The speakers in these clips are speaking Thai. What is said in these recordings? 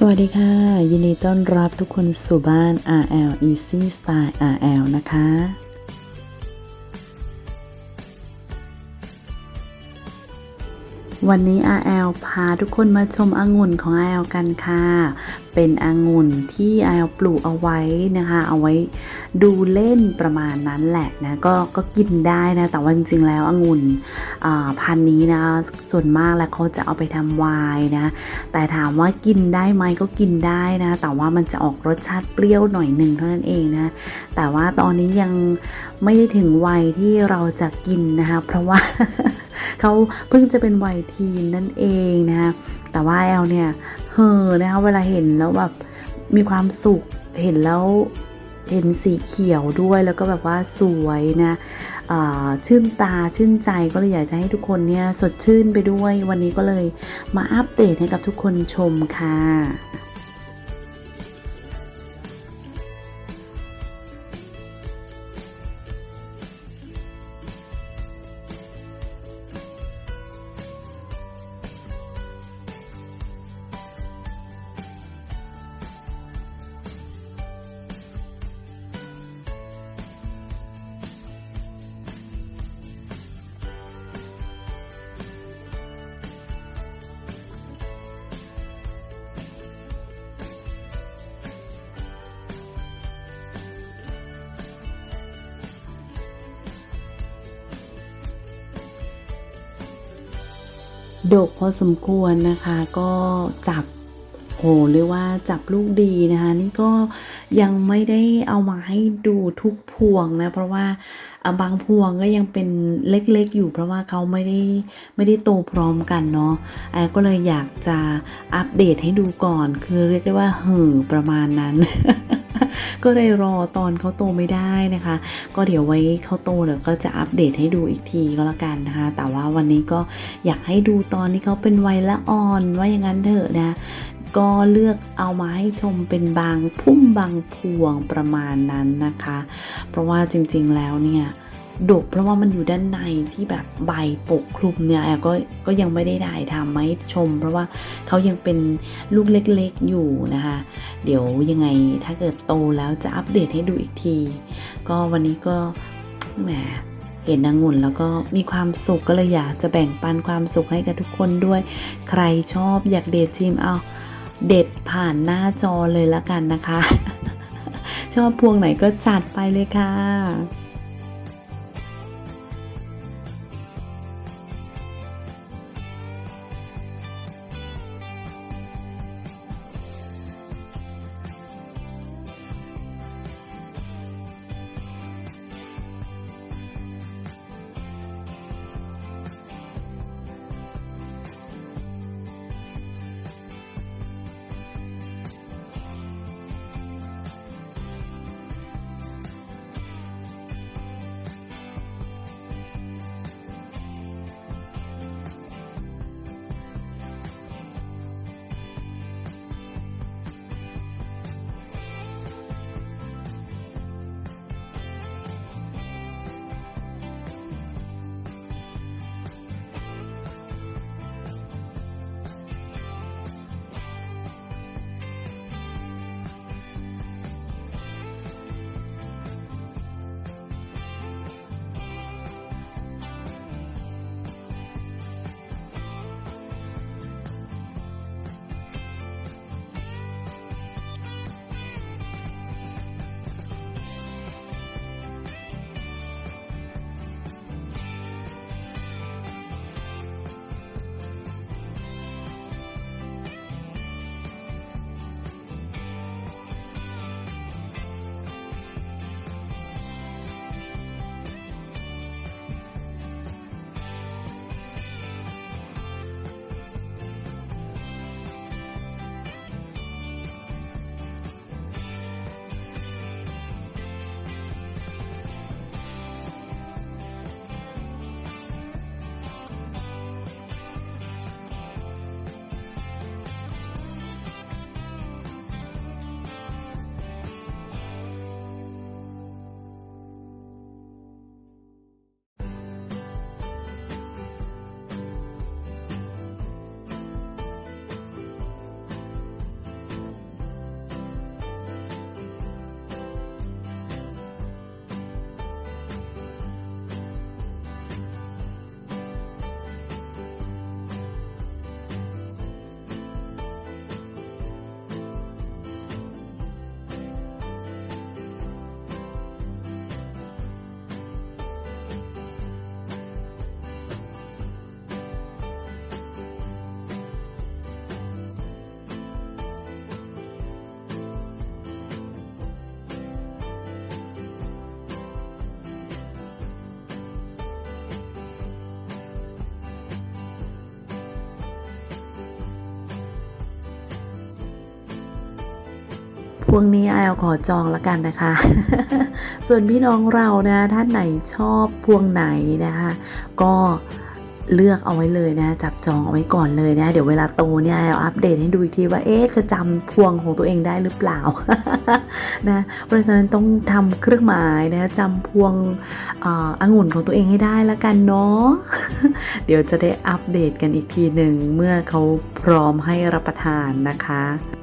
สวัสดีค่ะ ยินดีต้อนรับทุกคนสู่บ้าน RL Easy Style RL นะคะ วันนี้ RL พาทุกคนมาชมองุ่นของ RL กันค่ะ เป็นองุ่นที่ RL ปลูกเอาไว้นะคะ เอาไว้ดูเล่นประมาณนั้นแหละนะก็ก็กินได้นะ แต่ว่าจริงๆแล้วองุ่นพันนี้นะส่วนมากแล้วเขาจะเอาไปทำไวน์นะ แต่ถามว่ากินได้ไหมก็กินได้นะ แต่ว่ามันจะออกรสชาติเปรี้ยวหน่อยหนึ่งเท่านั้นเองนะ แต่ว่าตอนนี้ยังไม่ได้ถึงวัยที่เราจะกินนะคะ เพราะว่า เขาเพิ่งจะเป็นวัยทีนนั่นเองนะคะแต่ว่าแอลเนี่ยเฮอนะคะเวลาเห็นแล้วแบบมีความสุขเห็นแล้วเห็นสีเขียวด้วยแล้วก็แบบว่าสวยนะชื่นตาชื่นใจก็เลยอยากจะให้ทุกคนเนี่ยสดชื่นไปด้วย วันนี้ก็เลยมาอัปเดตให้กับทุกคนชมค่ะ ดกพอสมควรนะคะ ก็จับ โหเรียกว่าจับลูกดีนะคะ นี่ก็ยังไม่ได้เอามาให้ดูทุกพวงนะ เพราะว่าบางพวงก็ยังเป็นเล็กๆ อยู่เพราะว่าเขาไม่ได้ไม่ได้โตพร้อมกันเนาะแอก็เลยอยากจะอัปเดตให้ดูก่อน คือเรียกได้ว่าเห่อประมาณนั้นก็เลยรอตอนเขาโตไม่ได้นะคะ ก็เดี๋ยวไว้เขาโตเดี๋ยวก็จะอัปเดตให้ดูอีกทีก็แล้วกันนะคะ แต่ว่าวันนี้ก็อยากให้ดูตอนที่เขาเป็นวัยละอ่อนว่าอย่างนั้นเถอะนะ ก็เลือกเอามาให้ชมเป็นบางพุ่มบางพวงประมาณนั้นนะคะ เพราะว่าจริงๆแล้วเนี่ยดกเพราะว่ามันอยู่ด้านในที่แบบใบปกคลุมเนี่ยแอลก็ก็ยังไม่ได้ถ่ายทำมาให้ชม เพราะว่าเขายังเป็นลูกเล็กๆอยู่นะคะ เดี๋ยวยังไงถ้าเกิดโตแล้วจะอัปเดตให้ดูอีกที ก็วันนี้ก็แหมเห็นนางุ่นแล้วก็มีความสุขก็เลยอยากจะแบ่งปันความสุขให้กับทุกคนด้วย ใครชอบอยากเดทชิมเอา เด็ดผ่านหน้าจอเลยละกันนะคะ ชอบพวงไหนก็จัดไปเลยค่ะ พวงนี้ไอเอาขอจองแล้วกันนะคะ ส่วนพี่น้องเรานะท่านไหนชอบพวงไหนนะคะ ก็เลือกเอาไว้เลยนะ จับจองเอาไว้ก่อนเลยนะ เดี๋ยวเวลาโตเนี่ยเอาอัปเดตให้ดูอีกทีว่าเอ๊ะจะจำพวงของตัวเองได้หรือเปล่านะเพราะฉะนั้นต้องทำเครื่องหมายนะจำพวงอ่องุ่นของตัวเองให้ได้ล้วกันเนาะเดี๋ยวจะได้อัปเดตกันอีกทีหนึ่งเมื่อเขาพร้อมให้รับประทานนะคะ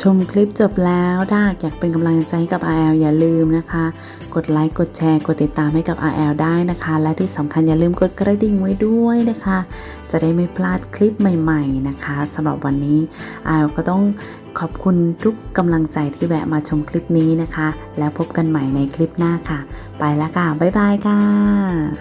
ชมคลิปจบแล้วถ้ากอยากเป็นกำลังใจให้กับ RL อย่าลืมนะคะ กดไลค์กดแชร์กดติดตามให้กับ RL ได้นะคะ และที่สำคัญอย่าลืมกดกระดิ่งไว้ด้วยนะคะ จะได้ไม่พลาดคลิปใหม่ ๆนะคะสำหรับวันนี้ RL ก็ต้องขอบคุณทุกกำลังใจที่แวะมาชมคลิปนี้นะคะ แล้วพบกันใหม่ในคลิปหน้าค่ะ ไปแล้วค่ะ บ๊ายบายค่ะ